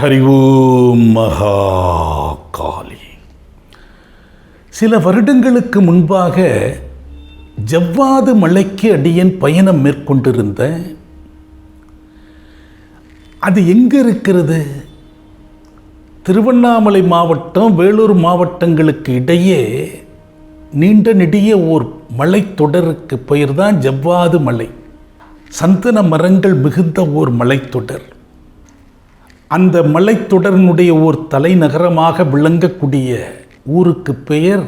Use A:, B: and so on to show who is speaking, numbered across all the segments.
A: ஹரி ஓம் மகா காளி சில வருடங்களுக்கு முன்பாக ஜவ்வாது மலைக்கு அடியன் பயணம் மேற்கொண்டிருந்த அது எங்கே இருக்கிறது? திருவண்ணாமலை மாவட்டம் வேலூர் மாவட்டங்களுக்கு இடையே நீண்ட நெடிய ஓர் மலைத்தொடருக்கு பெயர் தான் ஜவ்வாது மலை. சந்தன மரங்கள் மிகுந்த ஓர் மலைத்தொடர் அந்த மலைத்தொடரினுடைய ஓர் தலைநகரமாக விளங்கக்கூடிய ஊருக்கு பெயர்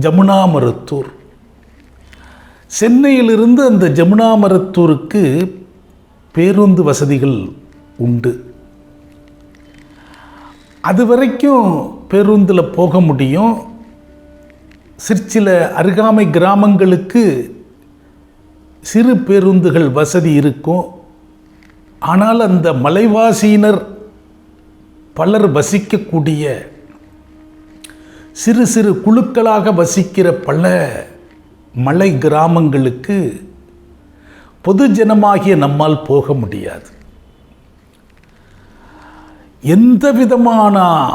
A: ஜமுனா மருத்தூர் சென்னையிலிருந்து அந்த ஜமுனா மருத்தூருக்கு பேருந்து வசதிகள் உண்டு. அது வரைக்கும் பேருந்தில் போக முடியும். சிற்சில அருகாமை கிராமங்களுக்கு சிறு பேருந்துகள் வசதி இருக்கும். ஆனால் அந்த மலைவாசியினர் பலர் வசிக்கக்கூடிய சிறு சிறு குழுக்களாக வசிக்கிற பல மலை கிராமங்களுக்கு பொதுஜனமாகிய நம்மால் போக முடியாது. எந்த விதமான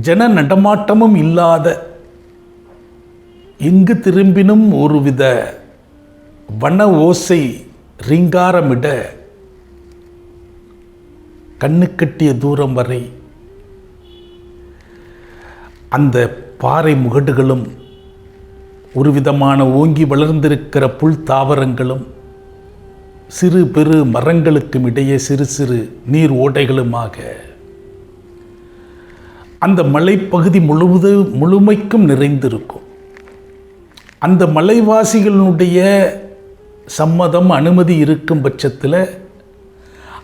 A: ஜன நடமாட்டமும் இல்லாத எங்கு திரும்பினும் ஒருவித வன ஓசை ரீங்காரமிட கண்ணு கட்டிய தூரம் வரை அந்த பாறை முகடுகளும் ஒரு விதமான ஓங்கி வளர்ந்திருக்கிற புல் தாவரங்களும் சிறு பெரு மரங்களுக்கும் இடையே சிறு சிறு நீர் ஓடைகளுமாக அந்த மலைப்பகுதி முழுவது முழுமைக்கும் நிறைந்திருக்கும். அந்த மலைவாசிகளுடைய சம்மதம் அனுமதி இருக்கும் பட்சத்தில்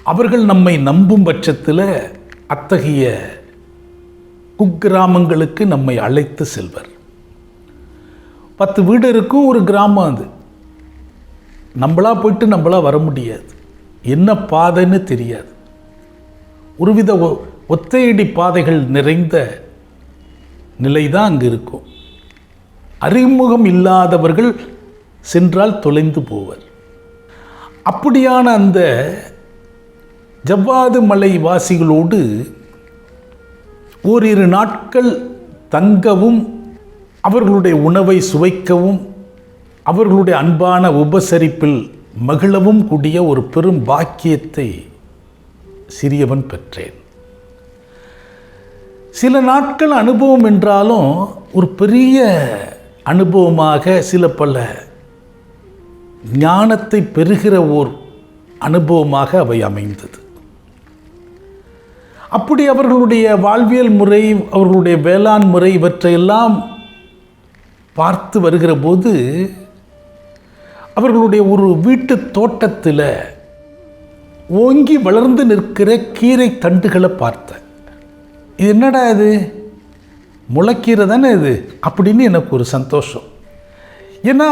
A: அவர்கள் நம்மை நம்பும் பட்சத்தில் அத்தகைய குக்கிராமங்களுக்கு நம்மை அழைத்து செல்வர். பத்து வீடு இருக்கும் ஒரு கிராமம் அது. நம்மளா போயிட்டு நம்மளா வர முடியாது. என்ன பாதைன்னு தெரியாது. ஒருவித ஒ- ஒத்தையடி பாதைகள் நிறைந்த நிலை தான் அங்கே இருக்கும். அறிமுகம் இல்லாதவர்கள் சென்றால் தொலைந்து போவர். அப்படியான அந்த ஜவ்வாது மலை வாசிகளோடு ஓரிரு நாட்கள் தங்கவும் அவர்களுடைய உணவை சுவைக்கவும் அவர்களுடைய அன்பான உபசரிப்பில் மகிழவும் கூடிய ஒரு பெரும் பாக்கியத்தை சிறியவன் பெற்றேன். சில நாட்கள் அனுபவம் என்றாலும் ஒரு பெரிய அனுபவமாக சில பல ஞானத்தை பெறுகிற ஓர் அனுபவமாக அவை அமைந்தது. அப்படி அவர்களுடைய வாழ்வியல் முறை அவர்களுடைய வேளாண் முறை இவற்றையெல்லாம் பார்த்து வருகிற போது அவர்களுடைய ஒரு வீட்டு தோட்டத்தில் ஓங்கி வளர்ந்து நிற்கிற கீரை தண்டுகளை பார்த்தேன். இது என்னடா இது? முளைக்கீரை தானே இது? அப்படின்னு எனக்கு ஒரு சந்தோஷம். ஏன்னா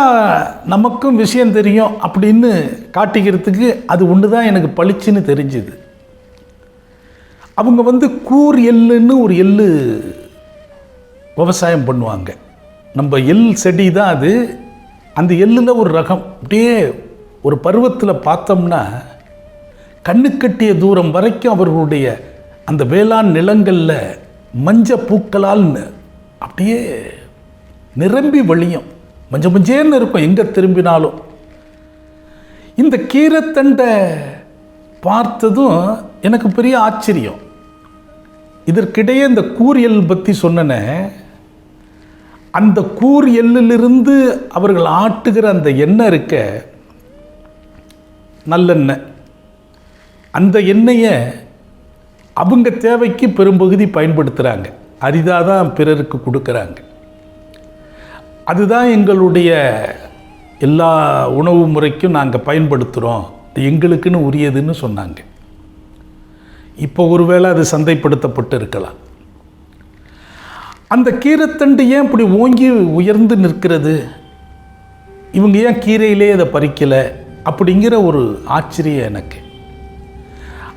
A: நமக்கும் விஷயம் தெரியும் அப்படின்னு காட்டிக்கிறதுக்கு அது ஒன்று தான் எனக்கு பளிச்சுன்னு தெரிஞ்சுது. அவங்க வந்து கூர் எள்ளுன்னு ஒரு எள்ளு விவசாயம் பண்ணுவாங்க. நம்ம எள் செடி தான் அது. அந்த எள்ளில் ஒரு ரகம் அப்படியே ஒரு பருவத்தில் பார்த்தோம்னா கண்ணு கட்டிய தூரம் வரைக்கும் அவர்களுடைய அந்த வேளாண் நிலங்களில் மஞ்ச பூக்களால் அப்படியே நிரம்பி வழியும். மஞ்ச மஞ்சேன்னு இருக்கும். எங்கே திரும்பினாலும். இந்த கீரைத்தண்டை பார்த்ததும் எனக்கு பெரிய ஆச்சரியம். இதற்கிடையே இந்த கூரியல் பற்றி சொன்னனே அந்த கூர் எல்லிலிருந்து அவர்கள் ஆட்டுகிற அந்த எண்ணெய் இருக்க நல்லெண்ணெய். அந்த எண்ணெயை அவங்க தேவைக்கு பெரும்பகுதி பயன்படுத்துகிறாங்க அரிதாக தான் பிறருக்கு கொடுக்குறாங்க. அதுதான் எங்களுடைய எல்லா உணவு முறைக்கும் நாங்கள் பயன்படுத்துகிறோம் எங்களுக்குன்னு உரியதுன்னு சொன்னாங்க. இப்போ ஒருவேளை அது சந்தைப்படுத்தப்பட்டு இருக்கலாம். அந்த கீரைத்தண்டு ஏன் இப்படி ஓங்கி உயர்ந்து நிற்கிறது? இவங்க ஏன் கீரையிலே அதை பறிக்கலை? அப்படிங்கிற ஒரு ஆச்சரியம் எனக்கு.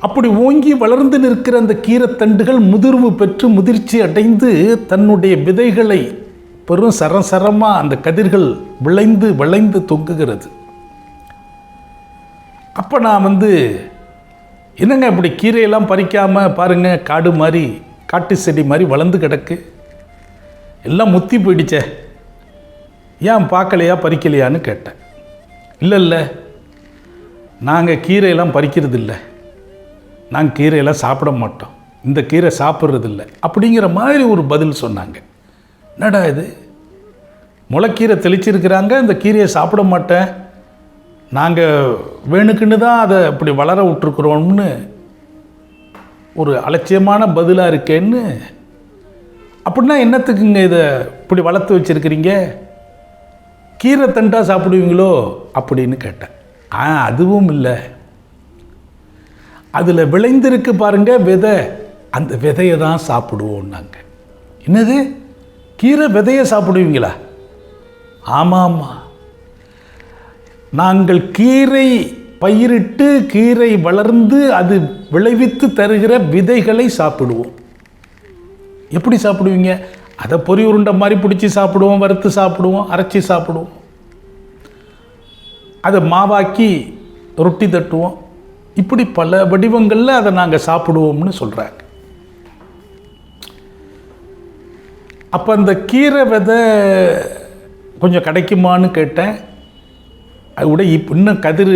A: அப்படி ஓங்கி வளர்ந்து நிற்கிற அந்த கீரைத்தண்டுகள் முதிர்வு பெற்று முதிர்ச்சி அடைந்து தன்னுடைய விதைகளை பெரும் சரம் சரமாக அந்த கதிர்கள் விளைந்து விளைந்து தொங்குகிறது. அப்போ நான் வந்து என்னங்க இப்படி கீரையெல்லாம் பறிக்காமல் பாருங்கள் காடு மாதிரி காட்டு செடி மாதிரி வளர்ந்து கிடக்கு. எல்லாம் முத்தி போயிடுச்சே. ஏன் பார்க்கலையா பறிக்கலையான்னு கேட்டேன். இல்லை இல்லை. நாங்கள் கீரையெல்லாம் பறிக்கிறது இல்லை நாங்கள் கீரையெல்லாம் சாப்பிட மாட்டோம். இந்த கீரை சாப்பிட்றதில்ல. அப்படிங்கிற மாதிரி ஒரு பதில் சொன்னாங்க. என்னடா இது? முளைக்கீரை தெளிச்சிருக்கிறாங்க இந்த கீரையை சாப்பிட மாட்டேன். நாங்கள் வேணுக்குன்னு தான் அதை இப்படி வளர விட்டுருக்குறோம்னு ஒரு அலட்சியமான பதிலாக இருக்கேன்னு. அப்படின்னா என்னத்துக்குங்க இதை இப்படி வளர்த்து வச்சுருக்கிறீங்க? கீரை தண்டாக சாப்பிடுவீங்களோ அப்படின்னு கேட்டேன். ஆ அதுவும் இல்லை. அதில் விளைந்திருக்கு பாருங்க விதை. அந்த விதையை தான் சாப்பிடுவோம் நாங்கள் என்னது? கீரை விதையை சாப்பிடுவீங்களா? ஆமாம் ஆமாம் நாங்கள் கீரை பயிரிட்டு கீரை வளர்ந்து அது விளைவித்து தருகிற விதைகளை சாப்பிடுவோம். எப்படி சாப்பிடுவீங்க? அதை பொறி உருண்டை மாதிரி பிடிச்சி சாப்பிடுவோம் வறுத்து சாப்பிடுவோம் அரைச்சி சாப்பிடுவோம். அதை மாவாக்கி ரொட்டி தட்டுவோம். இப்படி பல வடிவங்களில் அதை நாங்கள் சாப்பிடுவோம்னு சொல்கிறாங்க அப்போ அந்த கீரை விதை கொஞ்சம் கிடைக்குமான்னு கேட்டேன். அது கூட இப்போ இன்னும் கதிர்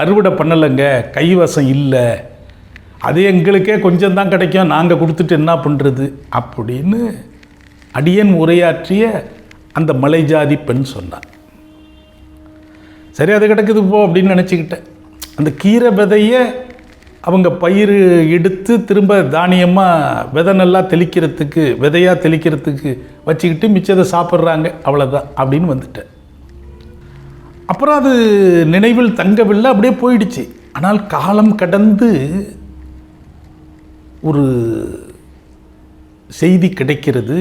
A: அறுவடை பண்ணலைங்க. கைவசம் இல்லை. அது எங்களுக்கே கொஞ்சம் தான் கிடைக்கும். நாங்கள் கொடுத்துட்டு என்ன பண்ணுறது அப்படின்னு அடியன் உரையாற்றிய அந்த மலைஜாதி பெண் சொன்னான். சரி அது கிடக்குது போ அப்படின்னு நினச்சிக்கிட்டேன். அந்த கீரை விதையை அவங்க பயிர் எடுத்து திரும்ப தானியமாக விதை நல்லா தெளிக்கிறதுக்கு விதையாக தெளிக்கிறதுக்கு வச்சுக்கிட்டு மிச்சத்தை சாப்பிட்றாங்க. அவ்வளோதான் அப்படின்னு வந்துட்டேன். அப்புறம் அது நினைவில் தங்கவில்லை அப்படியே போயிடுச்சு. ஆனால் காலம் கடந்து ஒரு செய்தி கிடைக்கிறது.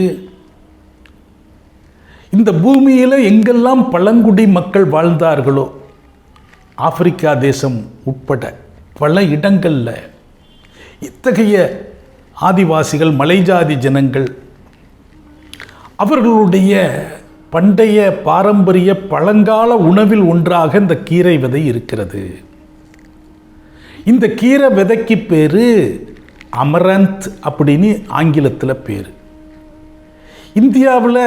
A: இந்த பூமியில் எங்கெல்லாம் பழங்குடி மக்கள் வாழ்ந்தார்களோ ஆப்பிரிக்கா தேசம் உட்பட பல இடங்களில் இத்தகைய ஆதிவாசிகள் மலைஜாதி ஜனங்கள் அவர்களுடைய பண்டைய பாரம்பரிய பழங்கால உணவில் ஒன்றாக இந்த கீரை விதை இருக்கிறது. இந்த கீரை விதைக்கு பேர் அமரந்த் அப்படின்னு ஆங்கிலத்தில் பேர். இந்தியாவில்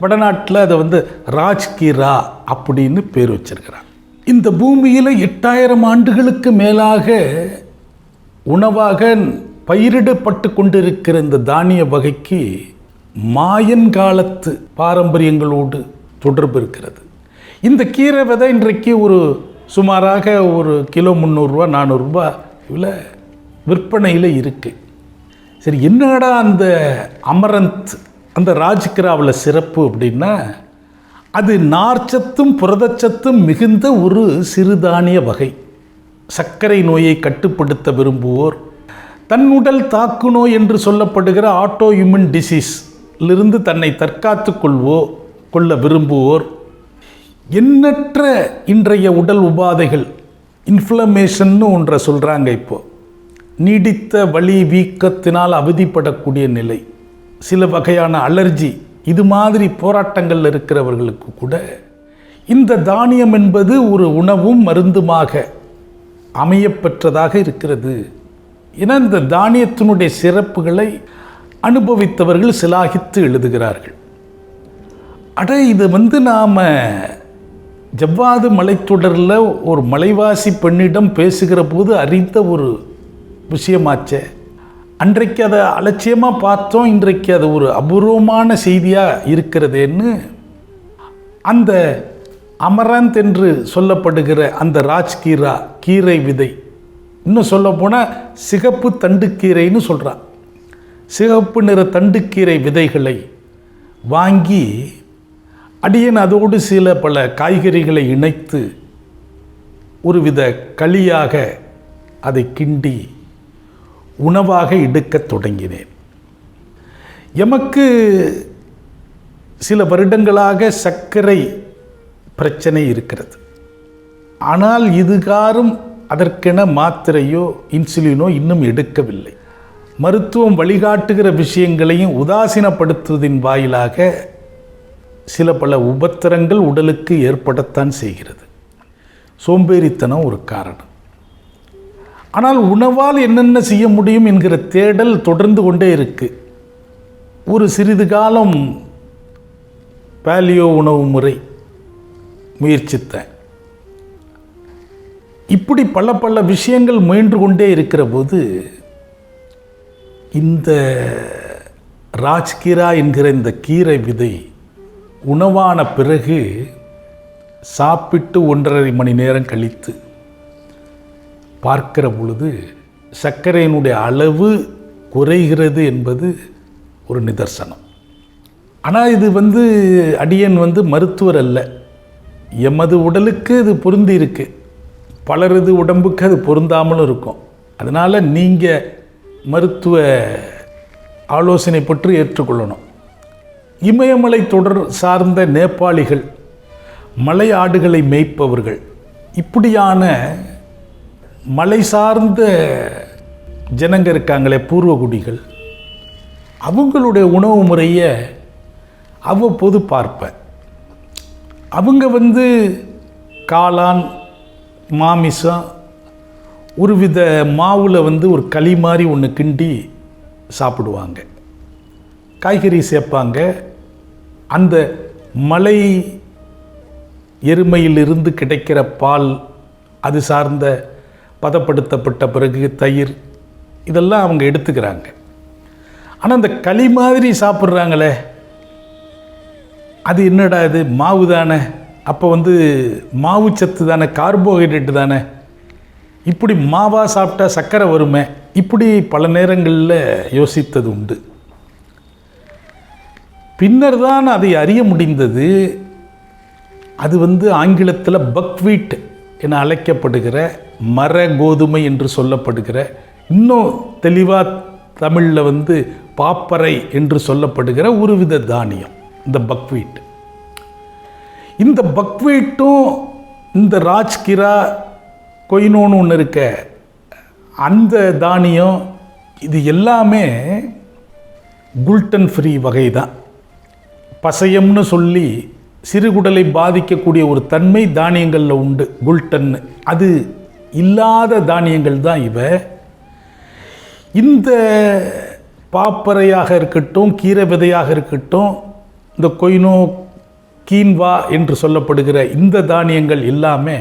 A: வடநாட்டில் அதை வந்து ராஜ்கீரா அப்படின்னு பேர் வச்சிருக்கிறாங்க. இந்த பூமியில் எட்டாயிரம் ஆண்டுகளுக்கு மேலாக உணவாக பயிரிடப்பட்டு கொண்டிருக்கிற இந்த தானிய வகைக்கு மாயன் காலத்து பாரம்பரியங்களோடு தொடர்பு இருக்கிறது. இந்த கீரை விதை இன்றைக்கு ஒரு சுமாராக ஒரு கிலோ முந்நூறுரூவா நானூறுரூவா இவ்வளோ விற்பனையில் இருக்குது சரி என்னடா அந்த அமரந்த் அந்த ராஜ்கிராவில் சிறப்பு அப்படின்னா அது நார்ச்சத்தும் புரதச்சத்தும் மிகுந்த ஒரு சிறுதானிய வகை. சர்க்கரை நோயை கட்டுப்படுத்த விரும்புவோர் தன் உடல் தாக்கு நோய் என்று சொல்லப்படுகிற ஆட்டோ இம்யூன் டிசீஸ்லிருந்து தன்னை தற்காத்து கொள்வோ கொள்ள விரும்புவோர் எண்ணற்ற இன்றைய உடல் உபாதைகள் இன்ஃப்ளமேஷன்னு ஒன்றை சொல்கிறாங்க இப்போது நீடித்த வலி வீக்கத்தினால் அவதிப்படக்கூடிய நிலை. சில வகையான அலர்ஜி இது மாதிரி போராட்டங்கள் இருக்கிறவர்களுக்கு கூட இந்த தானியம் என்பது ஒரு உணவும் மருந்துமாக அமையப்பெற்றதாக இருக்கிறது. என இந்த தானியத்தினுடைய சிறப்புகளை அனுபவித்தவர்கள் சிலாகித்து எழுதுகிறார்கள். அட இது வந்து நாம் ஜவ்வாது மலைத்தொடரில் ஒரு மலைவாசி பெண்ணிடம் பேசுகிற போது அறிந்த ஒரு விஷயமாச்சே. அன்றைக்கு அதை அலட்சியமாக பார்த்தோம். இன்றைக்கு அது ஒரு அபூர்வமான செய்தியாக இருக்கிறதேன்னு அந்த அமரந்த் என்று சொல்லப்படுகிற அந்த ராஜ்கீரா கீரை விதை. இன்னும் சொல்லப்போனால் சிகப்பு தண்டுக்கீரைன்னு சொல்கிறான் சிகப்பு நிற தண்டுக்கீரை விதைகளை வாங்கி அடியன் அதோடு சில பல காய்கறிகளை இணைத்து ஒருவித களியாக அதை கிண்டி உணவாக எடுக்கத் தொடங்கினேன். எமக்கு சில வருடங்களாக சர்க்கரை பிரச்சனை இருக்கிறது. ஆனால் இதுகாரும் அதற்கென மாத்திரையோ இன்சுலினோ இன்னும் எடுக்கவில்லை. மருத்துவம் வழிகாட்டுகிற விஷயங்களையும் உதாசீனப்படுத்துவதின் வாயிலாக சில பல உபத்திரங்கள் உடலுக்கு ஏற்படத்தான் செய்கிறது. சோம்பேறித்தனம் ஒரு காரணம். ஆனால் உணவால் என்னென்ன செய்ய முடியும் என்கிற தேடல் தொடர்ந்து கொண்டே இருக்குது ஒரு சிறிது காலம் பேலியோ உணவு முறை முயற்சித்தேன். இப்படி பல பல விஷயங்கள் முயன்று கொண்டே இருக்கிற போது இந்த ராஜ்கீரா என்கிற இந்த கீரை விதை உணவான பிறகு சாப்பிட்டு ஒன்றரை மணி நேரம் கழித்து பார்க்கிற பொழுது சர்க்கரையினுடைய அளவு குறைகிறது என்பது ஒரு நிதர்சனம். ஆனால் இது வந்து அடியன் வந்து மருத்துவர் அல்ல. எமது உடலுக்கு இது பொருந்தி இருக்கு. பலரது உடம்புக்கு அது பொருந்தாமலும் இருக்கும். அதனால் நீங்கள் மருத்துவ ஆலோசனை பற்றி ஏற்றுக்கொள்ளணும். இமயமலை தொடர் சார்ந்த நேபாளிகள் மலை ஆடுகளை மேய்ப்பவர்கள் இப்படியான மலை சார்ந்த ஜனங்க இருக்காங்களே பூர்வகுடிகள். அவங்களுடைய உணவு முறையை அவ்வப்போது பார்ப்பேன். அவங்க வந்து காளான் மாமிசம் ஒரு வித மாவில் வந்து ஒரு களி மாதிரி ஒன்று கிண்டி சாப்பிடுவாங்க. காய்கறி சேர்ப்பாங்க. அந்த மலை எருமையிலிருந்து கிடைக்கிற பால் அது சார்ந்த பதப்படுத்தப்பட்ட பிறகு தயிர் இதெல்லாம் அவங்க எடுத்துக்கிறாங்க. ஆனால் இந்த களி மாதிரி சாப்பிட்றாங்களே. அது என்னடா இது? மாவு தானே? அப்போ வந்து மாவு சத்து தானே? கார்போஹைட்ரேட் தானே? இப்படி மாவாக சாப்பிட்டா சர்க்கரை வருமே? இப்படி பல நேரங்களில் யோசித்தது உண்டு. பின்னர் தான் அதை அறிய முடிந்தது அது வந்து ஆங்கிலத்தில் பக்வீட் என அழைக்கப்படுகிற மர கோதுமை என்று சொல்லப்படுகிற இன்னும் தெளிவாக தமிழில் வந்து பாப்பறை என்று சொல்லப்படுகிற ஒரு வித தானியம் இந்த பக்வீட். இந்த பக்வீட்டும் இந்த ராஜ்கிரா கொயினோன்னு ஒன்று இருக்க அந்த தானியம் இது எல்லாமே குல்டன் ஃப்ரீ வகை தான் பசையம்னு சொல்லி சிறுகுடலை பாதிக்கக்கூடிய ஒரு தன்மை தானியங்களில் உண்டு குல்டன் அது இல்லாத தானியங்கள் தான் இவை. இந்த பாப்பறையாக இருக்கட்டும் கீரை விதையாக இருக்கட்டும் இந்த கொய்னோ கீன்வா என்று சொல்லப்படுகிற இந்த தானியங்கள் எல்லாமே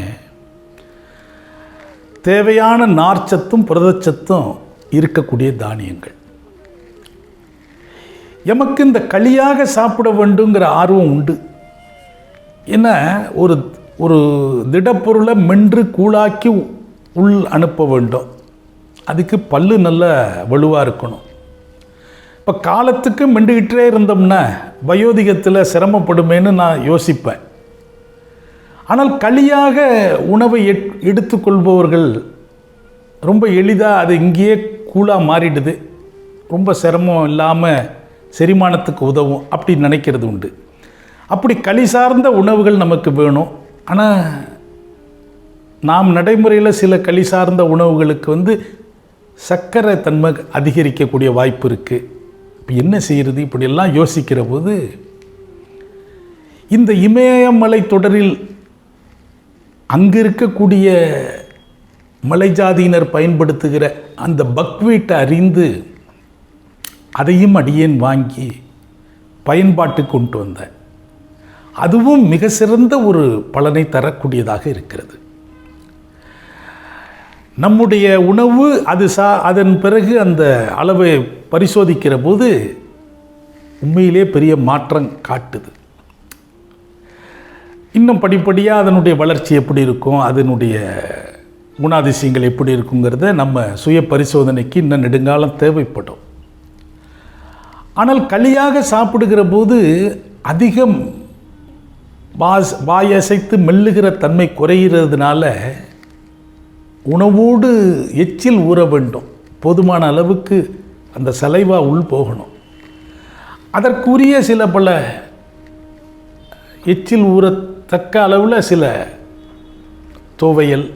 A: தேவையான நார்ச்சத்தும் புரதச்சத்தும் இருக்கக்கூடிய தானியங்கள். எமக்கு இந்த களியாக சாப்பிட வேண்டுங்கிற ஆர்வம் உண்டு. ஏன்னா ஒரு ஒரு திடப்பொருளை மென்று கூழாக்கி உள் அனுப்ப வேண்டும். அதுக்கு பல்லு நல்ல வலுவாக இருக்கணும். இப்போ காலத்துக்கு மெண்டுக்கிட்டே இருந்தோம்னா வயோதிகத்தில் சிரமப்படுமேன்னு நான் யோசிப்பேன். ஆனால் களியாக உணவை எட் எடுத்துக்கொள்பவர்கள் ரொம்ப எளிதாக அது இங்கேயே கூலாக மாறிடுது. ரொம்ப சிரமம் இல்லாமல் செரிமானத்துக்கு உதவும் அப்படி நினைக்கிறது உண்டு. அப்படி களி சார்ந்த உணவுகள் நமக்கு வேணும். ஆனால் நாம் நடைமுறையில் சில களி சார்ந்த உணவுகளுக்கு வந்து சர்க்கரை தன்மை அதிகரிக்கக்கூடிய வாய்ப்பு இருக்குது இப்போ என்ன செய்கிறது இப்படியெல்லாம் யோசிக்கிற போது இந்த இமயமலை தொடரில் அங்கு இருக்கக்கூடிய மலை ஜாதியினர் பயன்படுத்துகிற அந்த பக்வீட்டை அறிந்து அதையும் அடியேன் வாங்கி பயன்பாட்டுக்கு கொண்டு வந்தேன். அதுவும் மிக சிறந்த ஒரு பலனை தரக்கூடியதாக இருக்கிறது. நம்முடைய உணவு அது சா அதன் பிறகு அந்த அளவை பரிசோதிக்கிற போது உண்மையிலே பெரிய மாற்றம் காட்டுது. இன்னும் படிப்படியாக அதனுடைய வளர்ச்சி எப்படி இருக்கும் அதனுடைய குணாதிசயங்கள் எப்படி இருக்குங்கிறத நம்ம சுய பரிசோதனைக்கு இன்னும் நெடுங்காலம் தேவைப்படும். ஆனால் களியாக சாப்பிடுகிற போது அதிகம் வாஸ் வாயசைத்து மெல்லுகிற தன்மை குறைகிறதுனால உணவோடு எச்சில் ஊற வேண்டும். போதுமான அளவுக்கு அந்த சலைவா உள் போகணும். அதற்குரிய சில பல எச்சில் ஊறத்தக்க அளவில் சில துவையல்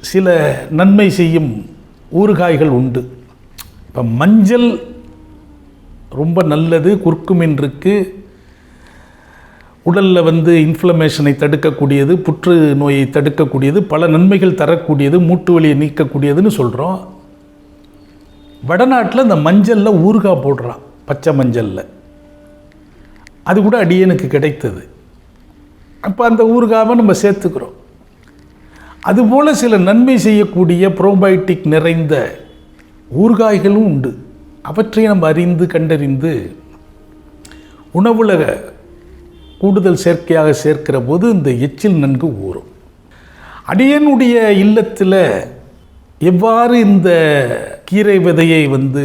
A: சில நன்மை செய்யும் ஊறுகாய்கள் உண்டு. இப்போ மஞ்சள் ரொம்ப நல்லது குறுக்குமின் இருக்கு. உடலில் வந்து இன்ஃப்ளமேஷனை தடுக்கக்கூடியது புற்று நோயை தடுக்கக்கூடியது பல நன்மைகள் தரக்கூடியது மூட்டு வலியை நீக்கக்கூடியதுன்னு சொல்கிறோம் வடநாட்டில் இந்த மஞ்சளில் ஊறுகாய் போடுறான் பச்சை மஞ்சளில். அது கூட அடியனுக்கு கிடைத்தது. அப்போ அந்த ஊறுகாவை நம்ம சேர்த்துக்கிறோம். அதுபோல் சில நன்மை செய்யக்கூடிய ப்ரோபயோட்டிக் நிறைந்த ஊறுகாய்களும் உண்டு. அவற்றை நம்ம அறிந்து கண்டறிந்து உணவுலக கூடுதல் சேர்க்கையாக சேர்க்கிற போது இந்த எச்சில் நன்கு ஊறும். அடியனுடைய இல்லத்தில் எவ்வாறு இந்த கீரை விதையை வந்து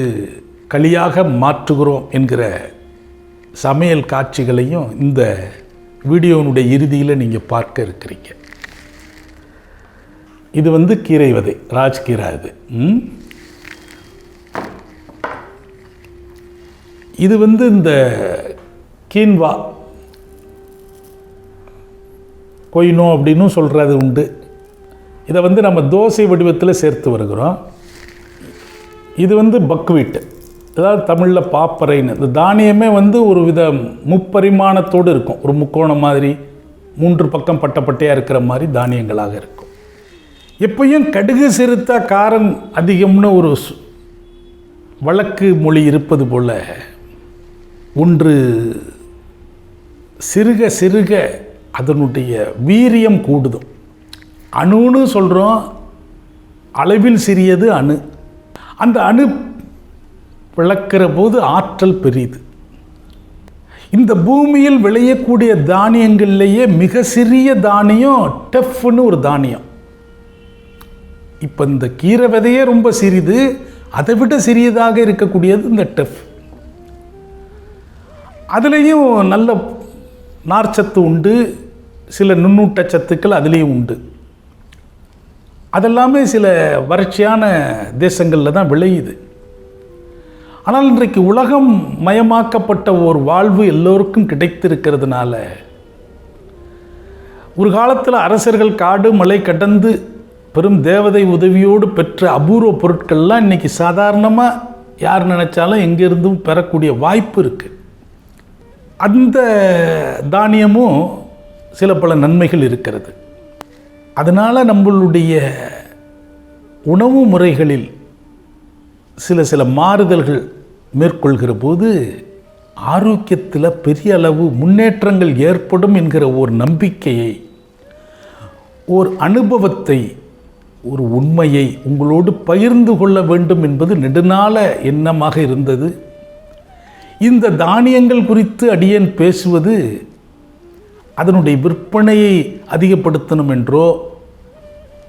A: களியாக மாற்றுகிறோம் என்கிற சமையல் காட்சிகளையும் இந்த வீடியோனுடைய இறுதியில் நீங்கள் பார்க்க இருக்கிறீங்க. இது வந்து கீரை விதை ராஜ்கீரா இது. இது வந்து இந்த கீன்வா கொய்னோ அப்படின்னும் சொல்கிறது உண்டு. இதை வந்து நம்ம தோசை வடிவத்தில் சேர்த்து வருகிறோம். இது வந்து பக்வீட்டு. அதாவது தமிழில் பாப்பறைன்னு. இந்த தானியமே வந்து ஒரு வித முப்பரிமாணத்தோடு இருக்கும். ஒரு முக்கோணம் மாதிரி மூன்று பக்கம் பட்டப்பட்டையாக இருக்கிற மாதிரி தானியங்களாக இருக்கும். எப்பயும் கடுகு சிறுத்தா காரம் அதிகம்னு ஒரு வழக்கு மொழி இருப்பது போல் ஒன்று சிறுக சிறுக அதனுடைய வீரியம் கூடுதும். அணுன்னு சொல்கிறோம் அளவில் சிறியது அணு. அந்த அணு விளக்கிற போது ஆற்றல் பெரியது. இந்த பூமியில் விளையக்கூடிய தானியங்கள்லேயே மிக சிறிய தானியம் டெஃப்னு ஒரு தானியம். இப்போ இந்த கீரை விதையே ரொம்ப சிறிது அதை விட சிறியதாக இருக்கக்கூடியது இந்த டெஃப். அதுலேயும் நல்ல நார்ச்சத்து உண்டு சில நுண்ணூட்ட சத்துக்கள் அதுலேயும் உண்டு. அதெல்லாமே சில வறட்சியான தேசங்களில் தான் விளையுது. ஆனால் இன்றைக்கு உலகம் மயமாக்கப்பட்ட ஒரு வாழ்வு எல்லோருக்கும் கிடைத்திருக்கிறதுனால ஒரு காலத்தில் அரசர்கள் காடு மலை கடந்து பெரும் தேவதை உதவியோடு பெற்ற அபூர்வ பொருட்கள்லாம் இன்னைக்கு சாதாரணமாக யார் நினச்சாலும் எங்கேருந்தும் பெறக்கூடிய வாய்ப்பு இருக்குது அந்த தானியமும் சில பல நன்மைகள் இருக்கிறது. அதனால் நம்மளுடைய உணவு முறைகளில் சில சில மாறுதல்கள் மேற்கொள்கிற போது ஆரோக்கியத்தில் பெரிய அளவு முன்னேற்றங்கள் ஏற்படும் என்கிற ஒரு நம்பிக்கையை ஓர் அனுபவத்தை ஒரு உண்மையை உங்களோடு பகிர்ந்து கொள்ள வேண்டும் என்பது நெடுநாள எண்ணமாக இருந்தது. இந்த தானியங்கள் குறித்து அடியேன் பேசுவது அதனுடைய விற்பனையை அதிகப்படுத்தணும் என்றோ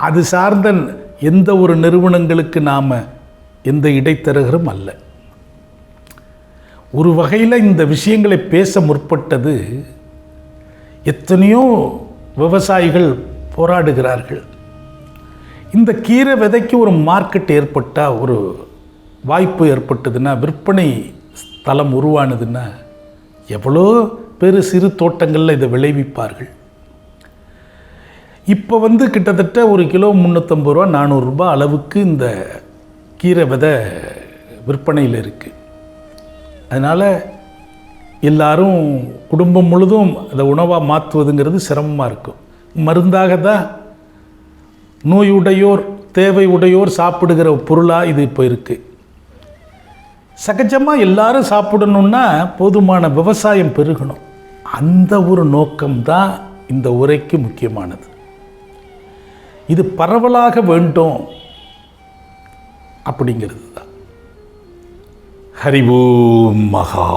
A: அது சார்ந்த எந்த ஒரு நிறுவனங்களுக்கு நாம் எந்த இடைத்தரகரும் அல்ல. ஒரு வகையில் இந்த விஷயங்களை பேச முற்பட்டது எத்தனையோ விவசாயிகள் போராடுகிறார்கள். இந்த கீரை விதைக்கு ஒரு மார்க்கெட் ஏற்பட்டால் ஒரு வாய்ப்பு ஏற்பட்டதுன்னா விற்பனை ஸ்தலம் உருவானதுன்னா எவ்வளோ பெரு சிறு தோட்டங்களில் இதை விளைவிப்பார்கள். இப்போ வந்து கிட்டத்தட்ட ஒரு கிலோ முந்நூற்றம்பது ரூபா நானூறுரூபா அளவுக்கு இந்த கீரை விதை விற்பனையில் இருக்குது அதனால் எல்லாரும் குடும்பம் முழுதும் அதை உணவாக மாற்றுவதுங்கிறது சிரமமாக இருக்கும். மருந்தாக தான் நோயுடையோர் தேவை உடையோர் சாப்பிடுகிற பொருளாக இது இப்போ இருக்குது சகஜமாக எல்லாரும் சாப்பிடணுன்னா போதுமான விவசாயம் பெருகணும். அந்த ஒரு நோக்கம்தான் இந்த உரைக்கு முக்கியமானது. இது பரவலாக வேண்டும் அப்படிங்கிறது தான் ஹரிவோம் மகா